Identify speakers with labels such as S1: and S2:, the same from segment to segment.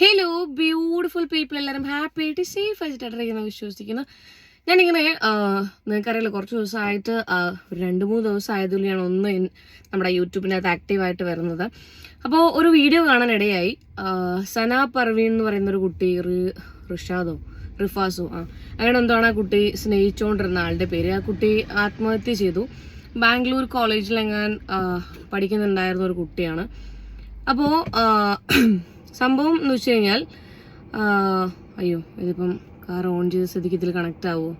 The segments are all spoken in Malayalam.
S1: ഹലോ ബ്യൂട്ടിഫുൾ പീപ്പിൾ എല്ലാവരും ഹാപ്പി ആയിട്ട് സേഫ് ആയിട്ടിരിക്കുന്ന വിശ്വസിക്കുന്നു? ഞാനിങ്ങനെ നിങ്ങൾക്കറിയില്ല കുറച്ച് ദിവസമായിട്ട് രണ്ട് മൂന്ന് ദിവസം ആയതുകൊണ്ടാണ് ഒന്ന് നമ്മുടെ യൂട്യൂബിനകത്ത് ആക്റ്റീവായിട്ട് വരുന്നത്. അപ്പോൾ ഒരു വീഡിയോ കാണാനിടയായി. സന പർവീൻ എന്ന് പറയുന്ന ഒരു കുട്ടി റിഷാദോ റിഫാസോ ആ അങ്ങനെ എന്താണ് ആ കുട്ടി സ്നേഹിച്ചുകൊണ്ടിരുന്ന ആളുടെ പേര്. ആ കുട്ടി ആത്മഹത്യ ചെയ്തു. ബാംഗ്ലൂർ കോളേജിലെങ്ങാൻ പഠിക്കുന്നുണ്ടായിരുന്ന ഒരു കുട്ടിയാണ്. അപ്പോൾ സംഭവം എന്ന് വെച്ച് കഴിഞ്ഞാൽ അയ്യോ ഇതിപ്പം കാർ ഓൺ ചെയ്ത സ്ഥിതിക്ക് ഇതിൽ കണക്റ്റ് ആവുമോ.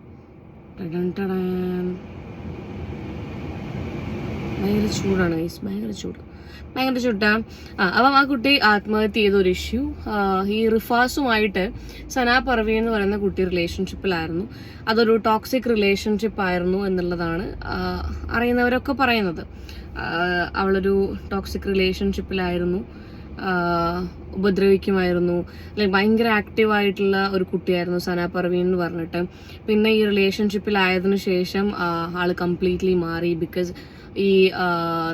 S1: ഭയങ്കര ചൂടാണ് ഗൈസ് ഭയങ്കര ചൂട്. ഭയങ്കര ചുട്ടാ ആ അപ്പം ആ കുട്ടി ആത്മഹത്യ ചെയ്ത ഒരു ഇഷ്യൂ ഈ റിഫാസുമായിട്ട് സനാ പർവി എന്ന് പറയുന്ന കുട്ടി റിലേഷൻഷിപ്പിലായിരുന്നു അതൊരു ടോക്സിക് റിലേഷൻഷിപ്പ് ആയിരുന്നു എന്നുള്ളതാണ് അറിയുന്നവരൊക്കെ പറയുന്നത്. അവളൊരു ടോക്സിക് റിലേഷൻഷിപ്പിലായിരുന്നു ഉപദ്രവിക്കുമായിരുന്നു. അല്ലെങ്കിൽ ഭയങ്കര ആക്റ്റീവ് ആയിട്ടുള്ള ഒരു കുട്ടിയായിരുന്നു സന പർവീൻ എന്ന് പറഞ്ഞിട്ട്. പിന്നെ ഈ റിലേഷൻഷിപ്പിലായതിനു ശേഷം ആൾ കംപ്ലീറ്റ്ലി മാറി ബിക്കോസ് ഈ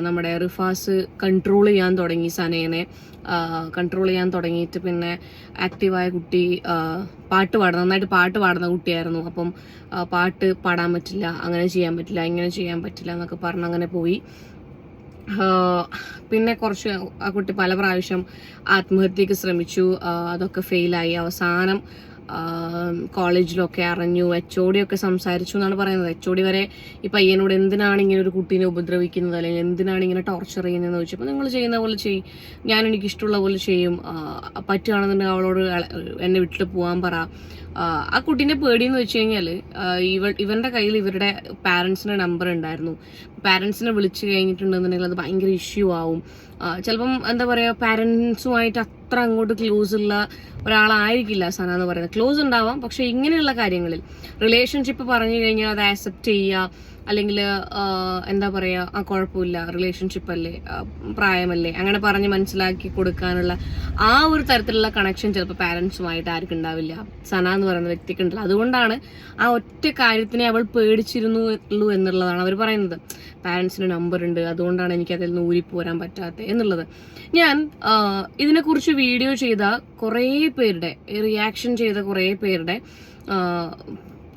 S1: നമ്മുടെ റിഫാസ് കൺട്രോൾ ചെയ്യാൻ തുടങ്ങി സനേനെ. കൺട്രോൾ ചെയ്യാൻ തുടങ്ങിയിട്ട് പിന്നെ ആക്റ്റീവായ കുട്ടി പാട്ട് പാടുന്ന നന്നായിട്ട് പാട്ട് പാടുന്ന കുട്ടിയായിരുന്നു. അപ്പം പാട്ട് പാടാൻ പറ്റില്ല അങ്ങനെ ചെയ്യാൻ പറ്റില്ല ഇങ്ങനെ ചെയ്യാൻ പറ്റില്ല എന്നൊക്കെ പറഞ്ഞ് അങ്ങനെ പോയി. പിന്നെ കുറച്ച് ആ കുട്ടി പല പ്രാവശ്യം ആത്മഹത്യക്ക് ശ്രമിച്ചു. അതൊക്കെ ഫെയിലായി. അവസാനം കോളേജിലൊക്കെ അറിഞ്ഞു. എച്ച് ഒക്കെ സംസാരിച്ചു എന്നാണ് പറയുന്നത്. എച്ച് ഒ ഡി വരെ ഈ പയ്യനോട് എന്തിനാണ് ഇങ്ങനെ ഒരു കുട്ടീനെ ഉപദ്രവിക്കുന്നത്? അല്ലെങ്കിൽ എന്തിനാണ് ഇങ്ങനെ ടോർച്ചർ ചെയ്യുന്നതെന്ന് ചോദിച്ചപ്പോൾ നിങ്ങൾ ചെയ്യുന്ന പോലെ ചെയ്യും ഞാൻ എനിക്ക് ഇഷ്ടമുള്ള പോലെ ചെയ്യും. പറ്റുകയാണെന്നുണ്ടെങ്കിൽ അവളോട് എന്നെ വിട്ടിട്ട് പോകാൻ പറ. ആ കുട്ടീന്റെ പേടിയെന്ന് വെച്ച് കഴിഞ്ഞാൽ ഇവ ഇവന്റെ കയ്യിൽ ഇവരുടെ പാരൻസിന്റെ നമ്പർ ഉണ്ടായിരുന്നു. പാരൻസിനെ വിളിച്ചു കഴിഞ്ഞിട്ടുണ്ടെന്നുണ്ടെങ്കിൽ അത് ഭയങ്കര ഇഷ്യൂ ആവും. ചിലപ്പം എന്താ പറയുക പാരൻസുമായിട്ട് അത്ര അങ്ങോട്ട് ക്ലോസ് ഉള്ള ഒരാളായിരിക്കില്ല സന എന്ന് പറയുന്നത്. ക്ലോസ് ഉണ്ടാവാം പക്ഷെ ഇങ്ങനെയുള്ള കാര്യങ്ങളിൽ റിലേഷൻഷിപ്പ് പറഞ്ഞു കഴിഞ്ഞാൽ അത് ആക്സെപ്റ്റ് ചെയ്യുക അല്ലെങ്കിൽ എന്താ പറയുക ആ കുഴപ്പമില്ല റിലേഷൻഷിപ്പ് അല്ലേ പ്രായമല്ലേ അങ്ങനെ പറഞ്ഞ് മനസ്സിലാക്കി കൊടുക്കാനുള്ള ആ ഒരു തരത്തിലുള്ള കണക്ഷൻ ചിലപ്പോൾ പാരൻസുമായിട്ട് ആർക്കും ഉണ്ടാവില്ല. സന എന്ന് പറയുന്ന വ്യക്തിക്ക് ഉണ്ടല്ലോ. അതുകൊണ്ടാണ് ആ ഒറ്റ കാര്യത്തിനെ അവൾ പേടിച്ചിരുന്നു എന്നുള്ളതാണ് അവർ പറയുന്നത്. പാരൻസിന് നമ്പർ ഉണ്ട് അതുകൊണ്ടാണ് എനിക്ക് അതിൽ നിന്ന് ഊരിപ്പോരാൻ പറ്റാത്തത് എന്നുള്ളത്. ഞാൻ ഇതിനെക്കുറിച്ച് വീഡിയോ ചെയ്ത കുറേ പേരുടെ റിയാക്ഷൻ ചെയ്ത കുറേ പേരുടെ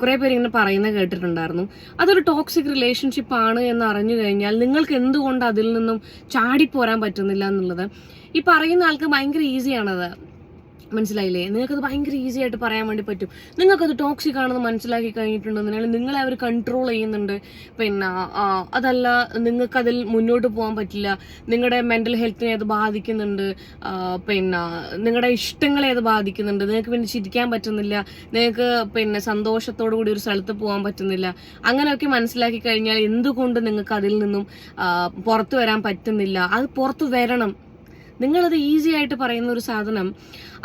S1: കുറേ പേര് ഇങ്ങനെ പറയുന്നത് കേട്ടിട്ടുണ്ടായിരുന്നു. അതൊരു ടോക്സിക് റിലേഷൻഷിപ്പ് ആണ് എന്ന് അറിഞ്ഞു കഴിഞ്ഞാൽ നിങ്ങൾക്ക് എന്തുകൊണ്ട് അതിൽ നിന്നും ചാടിപ്പോരാൻ പറ്റുന്നില്ല എന്നുള്ളത്. ഈ പറയുന്ന ആൾക്ക് ഭയങ്കര ഈസിയാണത് മനസ്സിലായില്ലേ? നിങ്ങൾക്കത് ഭയങ്കര ഈസി ആയിട്ട് പറയാൻ വേണ്ടി പറ്റും. നിങ്ങൾക്കത് ടോക്സിക് ആണെന്ന് മനസ്സിലാക്കി കഴിഞ്ഞിട്ടുണ്ടെന്നുണ്ടെങ്കിൽ നിങ്ങളെ അവർ കൺട്രോൾ ചെയ്യുന്നുണ്ട്. പിന്നെ അതല്ല നിങ്ങൾക്കതിൽ മുന്നോട്ട് പോകാൻ പറ്റില്ല. നിങ്ങളുടെ മെന്റൽ ഹെൽത്തിനെ അത് ബാധിക്കുന്നുണ്ട്. പിന്നെ നിങ്ങളുടെ ഇഷ്ടങ്ങളെ അത് ബാധിക്കുന്നുണ്ട്. നിങ്ങൾക്ക് പിന്നെ ചിരിക്കാൻ പറ്റുന്നില്ല. നിങ്ങൾക്ക് പിന്നെ സന്തോഷത്തോടു കൂടി ഒരു സ്ഥലത്ത് പോകാൻ പറ്റുന്നില്ല. അങ്ങനെയൊക്കെ മനസ്സിലാക്കി കഴിഞ്ഞാൽ എന്തുകൊണ്ട് നിങ്ങൾക്ക് അതിൽ നിന്നും പുറത്തു വരാൻ പറ്റുന്നില്ല? അത് പുറത്തു വരണം. നിങ്ങളത് ഈസി ആയിട്ട് പറയുന്ന ഒരു സാധനം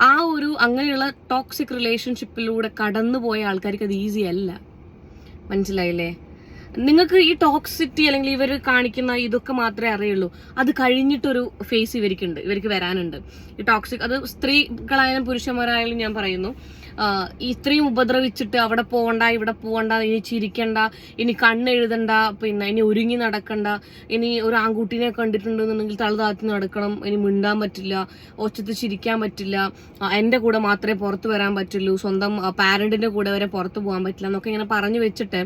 S1: ആ ഒരു അങ്ങനെയുള്ള ടോക്സിക് റിലേഷൻഷിപ്പിലൂടെ കടന്നു പോയ ആൾക്കാർക്ക് അത് ഈസി അല്ല. മനസ്സിലായില്ലേ? നിങ്ങൾക്ക് ഈ ടോക്സിറ്റി അല്ലെങ്കിൽ ഇവർ കാണിക്കുന്ന ഇതൊക്കെ മാത്രമേ അറിയുള്ളൂ. അത് കഴിഞ്ഞിട്ടൊരു ഫേസ് ഇവർക്കുണ്ട് ഇവർക്ക് വരാനുണ്ട്. ഈ ടോക്സിക് അത് സ്ത്രീകളായാലും പുരുഷന്മാരായാലും ഞാൻ പറയുന്നു ഇത്രയും ഉപദ്രവിച്ചിട്ട് അവിടെ പോകണ്ട ഇവിടെ പോകണ്ട ഇനി ചിരിക്കണ്ട ഇനി കണ്ണെഴുതണ്ട പിന്നെ ഇനി ഒരുങ്ങി നടക്കണ്ട ഇനി ഒരു ആൺകുട്ടീനെ കണ്ടിട്ടുണ്ടെന്നുണ്ടെങ്കിൽ തള താത്തി നടക്കണം ഇനി മിണ്ടാൻ പറ്റില്ല ഒച്ചത്ത് ചിരിക്കാൻ പറ്റില്ല എന്റെ കൂടെ മാത്രമേ പുറത്ത് വരാൻ പറ്റുള്ളൂ സ്വന്തം പാരന്റിന്റെ കൂടെ വരെ പുറത്ത് പോകാൻ പറ്റില്ല എന്നൊക്കെ ഇങ്ങനെ പറഞ്ഞു വെച്ചിട്ട്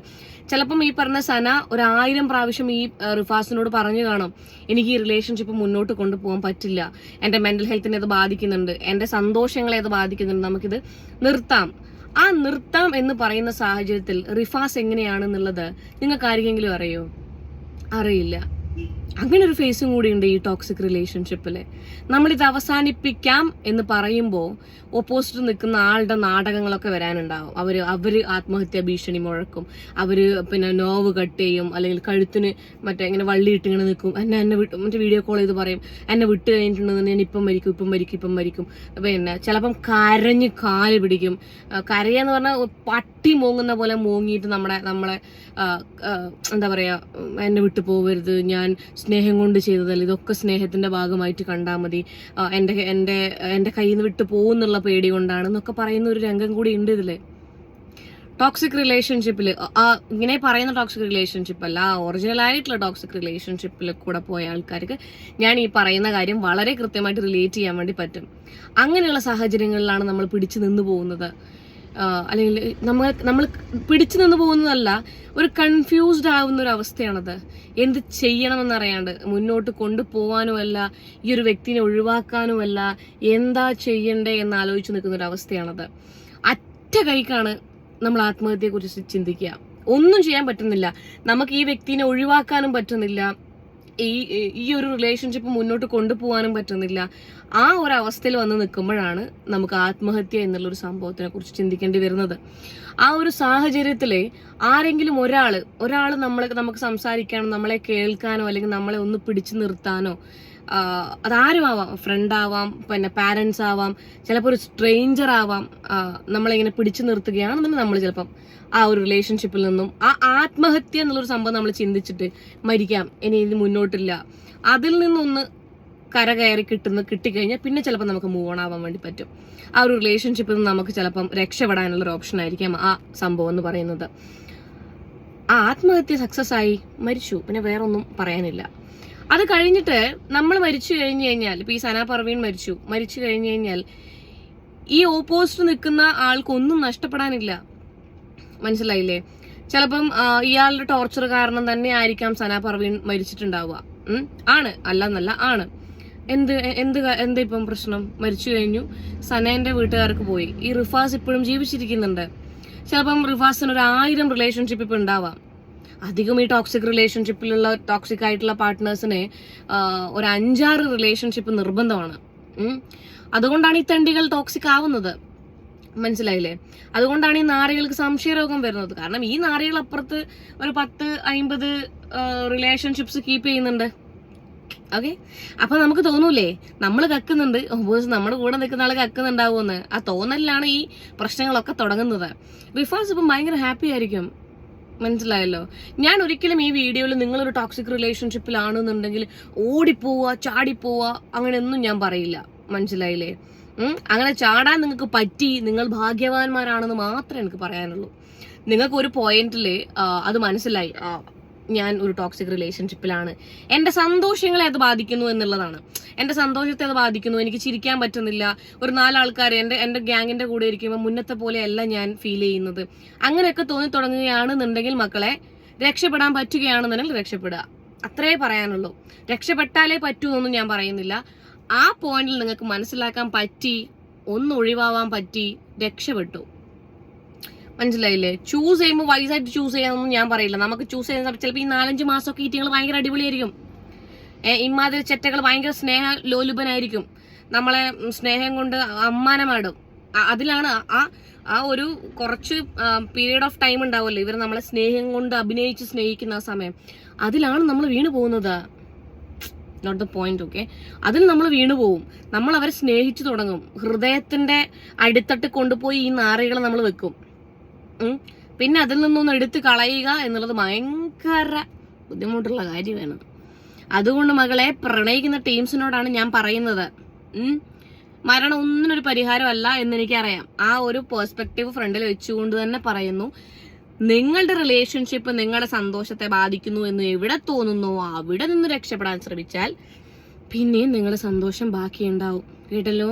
S1: ചിലപ്പം ഈ പറഞ്ഞ സന ഒരു ആയിരം പ്രാവശ്യം ഈ റിഫാസിനോട് പറഞ്ഞു കാണും എനിക്ക് ഈ റിലേഷൻഷിപ്പ് മുന്നോട്ട് കൊണ്ടുപോകാൻ പറ്റില്ല എന്റെ മെന്റൽ ഹെൽത്തിനെ അത് ബാധിക്കുന്നുണ്ട് എന്റെ സന്തോഷങ്ങളെ അത് ബാധിക്കുന്നുണ്ട് നമുക്കിത് നിർത്താം. ആ നിർത്താം എന്ന് പറയുന്ന സാഹചര്യത്തിൽ റിഫാസ് എങ്ങനെയാണെന്നുള്ളത് നിങ്ങൾക്ക് ആരെങ്കിലും അറിയോ? അറിയില്ല. അങ്ങനെ ഒരു ഫേസും കൂടി ഉണ്ട് ഈ ടോക്സിക് റിലേഷൻഷിപ്പിൽ നമ്മളിത് അവസാനിപ്പിക്കാം എന്ന് പറയുമ്പോൾ ഓപ്പോസിറ്റ് നിൽക്കുന്ന ആളുടെ നാടകങ്ങളൊക്കെ വരാനുണ്ടാവും. അവർ അവർ ആത്മഹത്യാ ഭീഷണി മുഴക്കും. അവർ പിന്നെ നോവ് കട്ട് ചെയ്യും. അല്ലെങ്കിൽ കഴുത്തിന് മറ്റേ ഇങ്ങനെ വള്ളി ഇങ്ങനെ നിൽക്കും. എന്നെ എന്നെ വിട്ട് മറ്റേ വീഡിയോ കോൾ ചെയ്ത് പറയും. എന്നെ വിട്ട് കഴിഞ്ഞിട്ടുണ്ടെന്ന് ഞാൻ ഇപ്പം മരിക്കും ഇപ്പം മരിക്കും ഇപ്പം മരിക്കും. പിന്നെ ചിലപ്പം കരഞ്ഞ് കാൽ പിടിക്കും. കരയെന്ന് പറഞ്ഞാൽ പട്ടി മോങ്ങുന്ന പോലെ മോങ്ങിയിട്ട് നമ്മുടെ നമ്മളെ എന്താ പറയുക എന്നെ വിട്ടു പോകരുത് ഞാൻ സ്നേഹം കൊണ്ട് ചെയ്തതല്ല. ഇതൊക്കെ സ്നേഹത്തിന്റെ ഭാഗമായിട്ട് കണ്ടാൽ മതി. എന്റെ എന്റെ എന്റെ കയ്യിൽ നിന്ന് വിട്ടു പോകുന്നുള്ള പേടി കൊണ്ടാണ് എന്നൊക്കെ പറയുന്ന ഒരു രംഗം കൂടി ഉണ്ട് ഇതിൽ. ടോക്സിക് റിലേഷൻഷിപ്പിൽ ഇങ്ങനെ പറയുന്ന ടോക്സിക് റിലേഷൻഷിപ്പ് അല്ല ഒറിജിനൽ ആയിട്ടുള്ള ടോക്സിക് റിലേഷൻഷിപ്പിൽ കൂടെ പോയ ആൾക്കാർക്ക് ഞാൻ ഈ പറയുന്ന കാര്യം വളരെ കൃത്യമായിട്ട് റിലേറ്റ് ചെയ്യാൻ വേണ്ടി പറ്റും. അങ്ങനെയുള്ള സാഹചര്യങ്ങളിലാണ് നമ്മൾ പിടിച്ചു നിന്ന് പോകുന്നത്. അല്ലെങ്കിൽ നമ്മൾ നമ്മൾ പിടിച്ചു നിന്ന് പോകുന്നതല്ല ഒരു കൺഫ്യൂസ്ഡ് ആവുന്ന ഒരു അവസ്ഥയാണത്. എന്ത് ചെയ്യണമെന്നറിയാണ്ട് മുന്നോട്ട് കൊണ്ടുപോകാനുമല്ല ഈ ഒരു വ്യക്തിനെ ഒഴിവാക്കാനുമല്ല എന്താ ചെയ്യണ്ടേ എന്ന് ആലോചിച്ച് നിൽക്കുന്ന ഒരു അവസ്ഥയാണത്. അറ്റ കൈക്കാണ് നമ്മൾ ആത്മഹത്യയെക്കുറിച്ച് ചിന്തിക്കുക. ഒന്നും ചെയ്യാൻ പറ്റുന്നില്ല. നമുക്ക് ഈ വ്യക്തിനെ ഒഴിവാക്കാനും പറ്റുന്നില്ല. ഈ ഈ ഒരു റിലേഷൻഷിപ്പ് മുന്നോട്ട് കൊണ്ടുപോകാനും പറ്റുന്നില്ല. ആ ഒരു അവസ്ഥയിൽ വന്ന് നിൽക്കുമ്പോഴാണ് നമുക്ക് ആത്മഹത്യ എന്നുള്ള ഒരു സംഭവത്തിനെ കുറിച്ച് ചിന്തിക്കേണ്ടി വരുന്നത്. ആ ഒരു സാഹചര്യത്തിലെ ആരെങ്കിലും ഒരാൾ ഒരാൾ നമ്മളെ നമുക്ക് സംസാരിക്കാനോ നമ്മളെ കേൾക്കാനോ അല്ലെങ്കിൽ നമ്മളെ ഒന്ന് പിടിച്ചു നിർത്താനോ ആഹ് അതാരും ആവാം ഫ്രണ്ട് ആവാം പിന്നെ പാരൻസ് ആവാം ചിലപ്പോൾ ഒരു സ്ട്രെയിഞ്ചർ ആവാം. നമ്മളിങ്ങനെ പിടിച്ചു നിർത്തുകയാണെന്നുണ്ടെങ്കിൽ നമ്മൾ ചിലപ്പം ആ ഒരു റിലേഷൻഷിപ്പിൽ നിന്നും ആ ആത്മഹത്യ എന്നുള്ളൊരു സംഭവം നമ്മൾ ചിന്തിച്ചിട്ട് മരിക്കാം. ഇനി ഇത് മുന്നോട്ടില്ല. അതിൽ നിന്നൊന്ന് കര കയറി കിട്ടുന്ന കിട്ടിക്കഴിഞ്ഞാൽ പിന്നെ ചിലപ്പോൾ നമുക്ക് മൂവ് ഓൺ ആവാൻ വേണ്ടി പറ്റും. ആ ഒരു റിലേഷൻഷിപ്പിൽ നിന്ന് നമുക്ക് ചിലപ്പം രക്ഷപ്പെടാനുള്ള ഒരു ഓപ്ഷൻ ആയിരിക്കാം ആ സംഭവം എന്ന് പറയുന്നത്. ആ ആത്മഹത്യ സക്സസ് ആയി. മരിച്ചു. പിന്നെ വേറൊന്നും പറയാനില്ല. അത് കഴിഞ്ഞിട്ട് നമ്മൾ മരിച്ചു കഴിഞ്ഞു കഴിഞ്ഞാൽ ഇപ്പൊ ഈ സന പർവീൺ മരിച്ചു മരിച്ചു കഴിഞ്ഞു കഴിഞ്ഞാൽ ഈ ഓപ്പോസിറ്റ് നിൽക്കുന്ന ആൾക്കൊന്നും നഷ്ടപ്പെടാനില്ല. മനസ്സിലായില്ലേ? ചിലപ്പം ഇയാളുടെ ടോർച്ചർ കാരണം തന്നെ ആയിരിക്കാം സന പർവീൺ മരിച്ചിട്ടുണ്ടാവുക ആണ്. അല്ല എന്നല്ല ആണ്. എന്ത് എന്ത് എന്താ ഇപ്പം പ്രശ്നം? മരിച്ചു കഴിഞ്ഞു. സനേന്റെ വീട്ടുകാർക്ക് പോയി. ഈ റിഫാസ് ഇപ്പോഴും ജീവിച്ചിരിക്കുന്നുണ്ട്. ചിലപ്പം റിഫാസിന് ഒരു ആയിരം റിലേഷൻഷിപ്പ് ഇപ്പൊ ഉണ്ടാവാം. അധികം ഈ ടോക്സിക് റിലേഷൻഷിപ്പിലുള്ള ടോക്സിക് ആയിട്ടുള്ള പാർട്ട്നേഴ്സിനെ ഒരു അഞ്ചാറ് റിലേഷൻഷിപ്പ് നിർബന്ധമാണ്. അതുകൊണ്ടാണ് ഈ തണ്ടികൾ ടോക്സിക് ആവുന്നത്. മനസ്സിലായില്ലേ? അതുകൊണ്ടാണ് ഈ നാരികൾക്ക് സംശയരോഗം വരുന്നത്. കാരണം ഈ നാരികൾ അപ്പുറത്ത് ഒരു പത്ത് അയിമ്പത് റിലേഷൻഷിപ്സ് കീപ്പ് ചെയ്യുന്നുണ്ട്. ഓക്കെ അപ്പൊ നമുക്ക് തോന്നൂലേ? നമ്മൾ കക്കുന്നുണ്ട്. നമ്മുടെ കൂടെ നിൽക്കുന്ന ആൾ കക്കുന്നുണ്ടാവുമെന്ന്. ആ തോന്നലിലാണ് ഈ പ്രശ്നങ്ങളൊക്കെ തുടങ്ങുന്നത്. റിഫാസ് ഇപ്പം ഭയങ്കര ഹാപ്പി ആയിരിക്കും. മനസ്സിലായല്ലോ? ഞാൻ ഒരിക്കലും ഈ വീഡിയോയിൽ നിങ്ങളൊരു ടോക്സിക് റിലേഷൻഷിപ്പിലാണെന്നുണ്ടെങ്കിൽ ഓടിപ്പോവുക ചാടിപ്പോവുക അങ്ങനെയൊന്നും ഞാൻ പറയില്ല. മനസ്സിലായില്ലേ? അങ്ങനെ ചാടാൻ നിങ്ങൾക്ക് പറ്റി നിങ്ങൾ ഭാഗ്യവാന്മാരാണെന്ന് മാത്രമേ എനിക്ക് പറയാനുള്ളൂ. നിങ്ങൾക്ക് ഒരു പോയിന്റിൽ അത് മനസ്സിലായി. ഞാൻ ഒരു ടോക്സിക് റിലേഷൻഷിപ്പിലാണ് എന്റെ സന്തോഷങ്ങളെ അത് ബാധിക്കുന്നു എന്നുള്ളതാണ്. എന്റെ സന്തോഷത്തെ അത് ബാധിക്കുന്നു. എനിക്ക് ചിരിക്കാൻ പറ്റുന്നില്ല. ഒരു നാലാൾക്കാർ എന്റെ എന്റെ ഗ്യാങ്ങിന്റെ കൂടെ ഇരിക്കുമ്പോൾ മുന്നത്തെ പോലെയല്ല ഞാൻ ഫീൽ ചെയ്യുന്നത്. അങ്ങനെയൊക്കെ തോന്നി തുടങ്ങുകയാണെന്നുണ്ടെങ്കിൽ മക്കളെ രക്ഷപ്പെടാൻ പറ്റുകയാണെന്നുണ്ടെങ്കിൽ രക്ഷപ്പെടുക. അത്രേ പറയാനുള്ളൂ. രക്ഷപ്പെട്ടാലേ പറ്റൂ എന്നൊന്നും ഞാൻ പറയുന്നില്ല. ആ പോയിന്റിൽ നിങ്ങൾക്ക് മനസ്സിലാക്കാൻ പറ്റി ഒന്ന് ഒഴിവാവാൻ പറ്റി രക്ഷപ്പെട്ടു. മനസ്സിലായില്ലേ? ചൂസ് ചെയ്യുമ്പോൾ വൈസായിട്ട് ചൂസ് ചെയ്യാനൊന്നും ഞാൻ പറയില്ല. നമുക്ക് ചൂസ് ചെയ്യുന്ന ചിലപ്പോൾ ഈ നാലഞ്ച് മാസമൊക്കെ ഈറ്റിങ്ങൾ ഭയങ്കര അടിപൊളിയായിരിക്കും. ഇമാതിരി ചെറ്റകൾ ഭയങ്കര സ്നേഹ ലോലുപനായിരിക്കും. നമ്മളെ സ്നേഹം കൊണ്ട് അമ്മാനമാടും. അതിലാണ് ആ ആ ഒരു കുറച്ച് പീരീഡ് ഓഫ് ടൈം ഉണ്ടാവുമല്ലോ ഇവർ നമ്മളെ സ്നേഹം കൊണ്ട് അഭിനയിച്ച് സ്നേഹിക്കുന്ന ആ സമയം. അതിലാണ് നമ്മൾ വീണു പോകുന്നത്. നോട്ട് ദ പോയിന്റ് ഓക്കെ അതിൽ നമ്മൾ വീണു പോവും. നമ്മൾ അവരെ സ്നേഹിച്ചു തുടങ്ങും. ഹൃദയത്തിന്റെ അടിത്തട്ട് കൊണ്ടുപോയി ഈ നാറികളെ നമ്മൾ വെക്കും. പിന്നെ അതിൽ നിന്നൊന്ന് എടുത്ത് കളയുക എന്നുള്ളത് ഭയങ്കര ബുദ്ധിമുട്ടുള്ള കാര്യമാണ് അതുകൊണ്ട് മകളെ പ്രണയിക്കുന്ന ടീംസിനോടാണ് ഞാൻ പറയുന്നത്. മരണം ഒന്നിനൊരു പരിഹാരമല്ല എന്ന് എനിക്കറിയാം ആ ഒരു പേഴ്സ്പെക്റ്റീവ് ഫ്രണ്ടിൽ വെച്ചുകൊണ്ട് തന്നെ പറയുന്നു. നിങ്ങളുടെ റിലേഷൻഷിപ്പ് നിങ്ങളുടെ സന്തോഷത്തെ ബാധിക്കുന്നു എന്ന് എവിടെ തോന്നുന്നു അവിടെ നിന്ന് രക്ഷപ്പെടാൻ ശ്രമിച്ചാൽ പിന്നെയും നിങ്ങളുടെ സന്തോഷം ബാക്കിയുണ്ടാവും. കേട്ടല്ലോ?